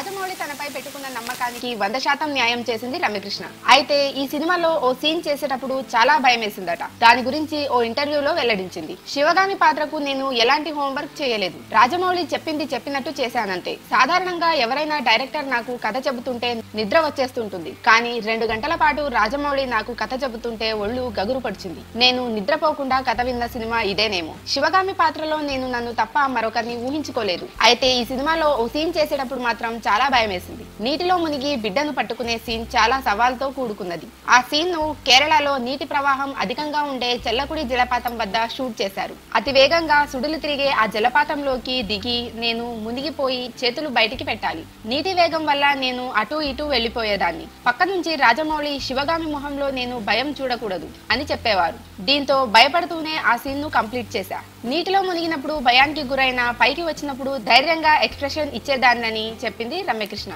రాజమౌళి తనపై పెట్టుకున్న నమ్మకానికి వంద శాతం న్యాయం చేసింది రమ్యకృష్ణ. అయితే ఈ సినిమాలో ఓ సీన్ చేసేటప్పుడు చాలా భయం వేసిందట దాని గురించి ఓ ఇంటర్వ్యూలో వెల్లడించింది. శివగామి పాత్రకు నేను ఎలాంటి హోంవర్క్ చేయలేదు. రాజమౌళి చెప్పింది చెప్పినట్టు చేశానంతే. సాధారణంగా ఎవరైనా డైరెక్టర్ నాకు కథ చెబుతుంటే నిద్ర వచ్చేస్తుంటుంది. కానీ రెండు గంటల పాటు రాజమౌళి నాకు కథ చెబుతుంటే ఒళ్ళు గగురు పడిచింది. నేను నిద్రపోకుండా కథ విన్న సినిమా ఇదేనేమో. శివగామి పాత్రలో నేను నన్ను తప్ప మరొకరిని ఊహించుకోలేదు. అయితే ఈ సినిమాలో ఓ సీన్ చేసేటప్పుడు మాత్రం చాలా భయమేసింది. నీటిలో మునిగి బిడ్డను పట్టుకునే సీన్ చాలా సవాల్తో కూడుకున్నది. ఆ సీన్ను కేరళలో నీటి ప్రవాహం అధికంగా ఉండే చెల్లకుడి జలపాతం వద్ద షూట్ చేశారు. అతి వేగంగా సుడులు తిరిగే ఆ జలపాతంలోకి దిగి నేను మునిగిపోయి చేతులు బయటికి పెట్టాలి. నీటి వేగం వల్ల నేను అటు ఇటు వెళ్ళిపోయేదాన్ని పక్క నుంచి రాజమౌళి శివగామి మొహంలో నేను భయం చూడకూడదు అని చెప్పేవారు. దీంతో భయపడుతూనే ఆ సీన్ను కంప్లీట్ చేశా. నీటిలో మునిగినప్పుడు భయానికి గురైన పైకి వచ్చినప్పుడు ధైర్యంగా ఎక్స్ప్రెషన్ ఇచ్చేదాన్నని చెప్పింది రమ్యకృష్ణ.